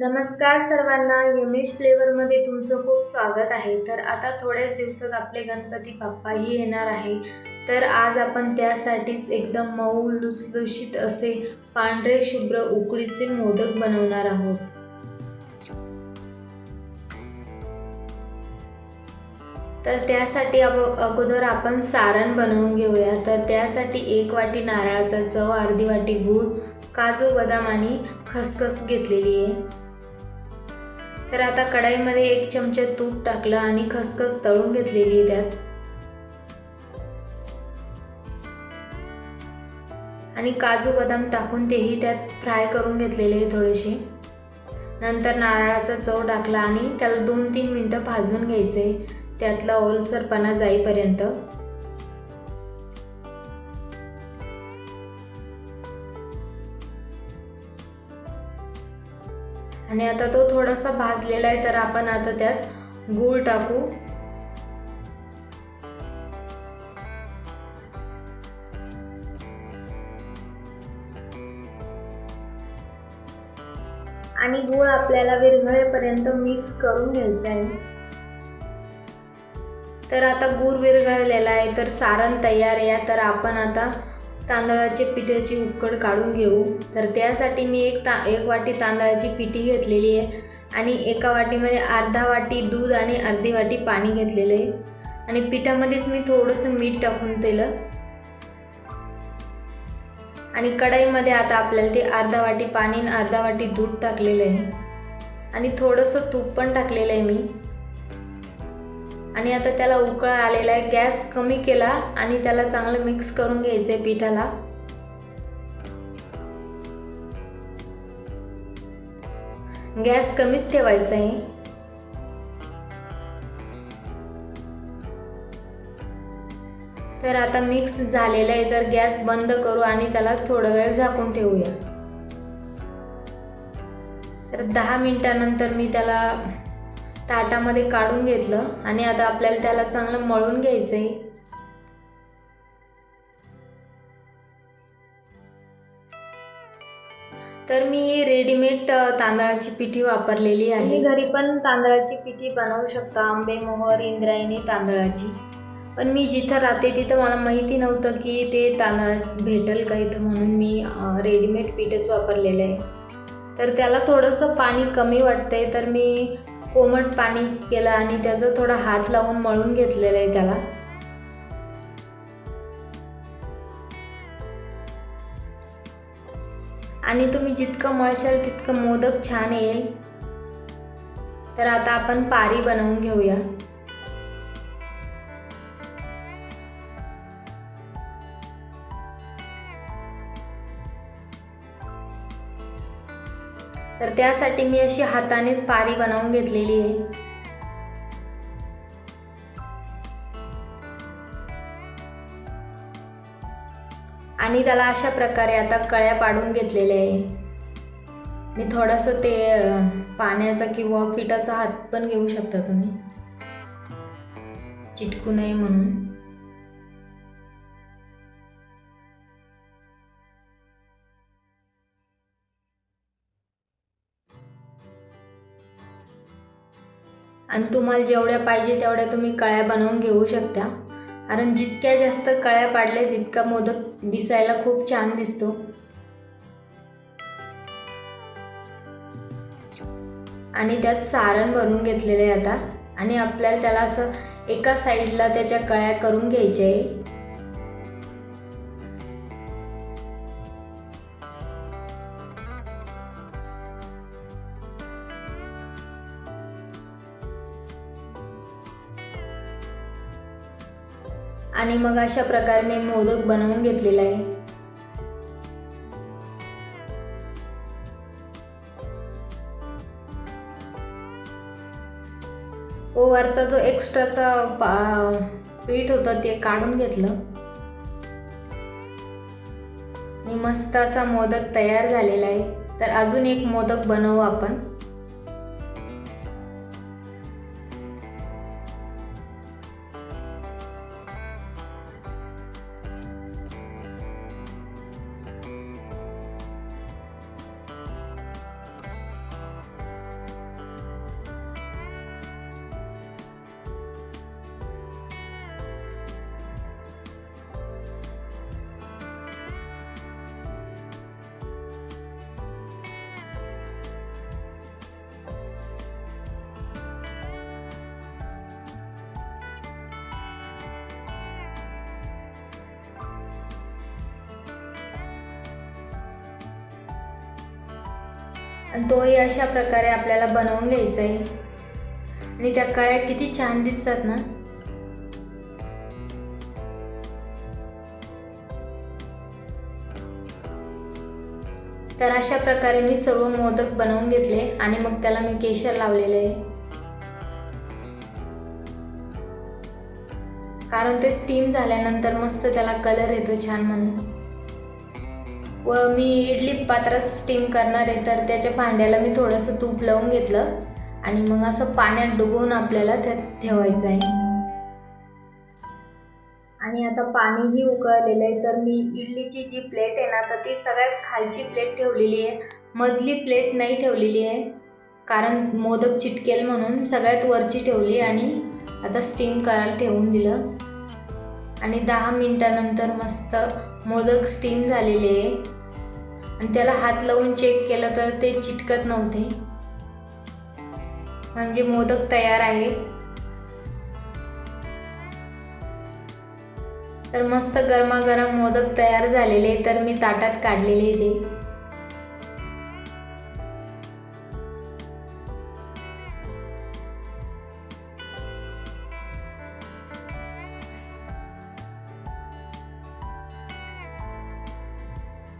नमस्कार सर्वांना यमेश फ्लेवरमध्ये तुमचं खूप स्वागत आहे. तर आता थोड्याच दिवसात आपले गणपती बाप्पाही येणार आहे. तर आज आपण त्यासाठीच एकदम मऊ लुसलुशीत असे पांढरे शुभ्र उकडीचे मोदक बनवणार आहोत. तर त्यासाठी अब अगोदर आपण सारण बनवून घेऊया. तर त्यासाठी एक वाटी नारळाचा चव अर्धी वाटी गूळ काजू बदाम आणि खसखस घेतलेली आहे. तर आता कढाईमध्ये एक चमचा तूप टाकलं आणि खसखस तळून घेतलेली आहे त्यात. आणि काजू बदाम टाकून तेही त्यात फ्राय करून घेतलेले थोडेसे. नंतर नारळाचा चव टाकला आणि त्याला दोन तीन मिनटं भाजून घ्यायचे. त्यातला ओलसरपणा जाईपर्यंत. आणि आता तो थोडासा भाजलेला आहे तर आपण आता त्यात गूळ टाकू. आणि गूळ आपल्याला विरघळेपर्यंत मिक्स करून घ्यायचा आहे. तर आता गूळ विरघळलेला आहे तर सारण तयार आहे. तर आपण आता तांदळाचे पिठाची उकड काढून घेऊ. तर त्यासाठी मी एक ता एक वाटी तांदळाची पिठी घेतलेली आहे आणि एका वाटीमध्ये अर्धा वाटी दूध आणि अर्धी वाटी पाणी घेतलेलं आहे. आणि पिठामध्येच मी थोडंसं मीठ टाकून दिलं. आणि कढाईमध्ये आता आपल्याला ते अर्धा वाटी पाणी आणि अर्धा वाटी दूध टाकलेलं आहे. आणि थोडंसं तूप पण टाकलेलं आहे मी. आणि आता त्याला उकळा आलेला आहे. गॅस कमी केला आणि त्याला चांगलं मिक्स करून घ्यायचं आहे पिठाला. गॅस कमीच ठेवायचा आहे तर आता मिक्स झालेलं आहे. तर गॅस बंद करू आणि त्याला थोडा वेळ झाकून ठेवूया. तर दहा मिनिटानंतर मी त्याला ताटामध्ये काढून घेतलं आणि आता आपल्याला त्याला चांगलं मळून घ्यायचं आहे तर मी ही रेडीमेड तांदळाची पिठी वापरलेली आहे. घरी पण तांदळाची पिठी बनवू शकता आंबे मोहर इंद्रायणी तांदळाची. पण मी जिथं राहते तिथं मला माहिती नव्हतं की ते तांदळ भेटेल का इथं म्हणून मी रेडीमेड पीठच वापरलेलं आहे. तर त्याला थोडंसं पाणी कमी वाटतंय तर मी कोमट पाणी केलं आणि त्याचा थोडा हात लावून मळून घेतलेलं आहे त्याला. आणि तुम्ही जितकं मळशाल तितकं मोदक छान येईल. तर आता आपण पारी बनवून घेऊया. तर त्यासाठी मी अशी हातानेच पारी बनवून घेतलेली आहे. आणि त्याला अशा प्रकारे आता कळ्या पाडून घेतलेल्या आहे. मी थोडंसं ते पाण्याचा किंवा पिठाचा हात पण घेऊ शकता तुम्ही. चिटकू नये म्हणून. आणि तुम्हाला जेवढ्या पाहिजे तेवढ्या तुम्ही कळ्या बनवून घेऊ शकता. कारण जितक्या जास्त कळ्या पाडल्या तितका मोदक दिसायला खूप छान दिसतो. आणि त्यात सारण भरून घेतलेले आहे आता. आणि आपल्याला त्याला असं एका साईडला त्याच्या कळ्या करून घ्यायच्या आहे. आणि मग अशा प्रकारे मी मोदक बनवून घेतलेला आहे. ओवरचा जो एक्स्ट्राचा पीठ होतं ते काढून घेतलं. आणि मस्त असा मोदक तयार झालेला आहे. तर अजून एक मोदक बनवू आपण. आणि तोही अशा प्रकारे आपल्याला बनवून घ्यायचा आहे. आणि त्या कळ्या किती छान दिसतात ना. तर अशा प्रकारे मी सर्व मोदक बनवून घेतले आणि मग त्याला मी केशर लावलेले आहे. कारण ते स्टीम झाल्यानंतर मस्त त्याला कलर येतो छान म्हणून. व मी इडली पात्रात स्टीम करणार आहे तर त्याच्या भांड्याला मी थोडंसं तूप लावून घेतलं. आणि मग असं पाण्यात डुबवून आपल्याला त्यात ठेवायचं आहे. आणि आता पाणीही उकळलेलं आहे तर मी इडलीची जी प्लेट आहे ना तर ती सगळ्यात खालची प्लेट ठेवलेली आहे. मधली प्लेट नाही ठेवलेली आहे कारण मोदक चिटकेल म्हणून सगळ्यात वरची ठेवली आणि आता स्टीम करायला ठेवून दिलं. आणि दहा मिनटानंतर मस्त मोदक स्टीम झालेले आहे. आणि त्याला हात लावून चेक केलं तर ते चिटकत नव्हते. म्हणजे मोदक तयार आहे तर मस्त गरमागरम मोदक तयार झालेले तर मी ताटात काढलेले ते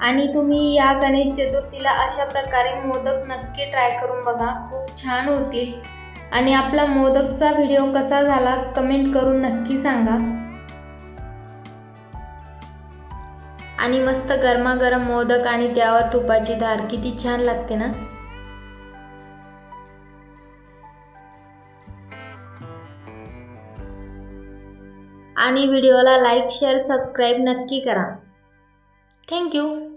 आणि तुम्ही या गणेश चतुर्थीला अशा प्रकारे मोदक नक्की ट्राय करून बघा. खूप छान होतील. आणि आपला मोदकचा व्हिडिओ कसा झाला कमेंट करून नक्की सांगा. आणि मस्त गरमागरम मोदक आणि त्यावर तुपाची धार किती छान लागते ना? आणि व्हिडिओला लाईक शेअर सबस्क्राईब नक्की करा. थँक्यू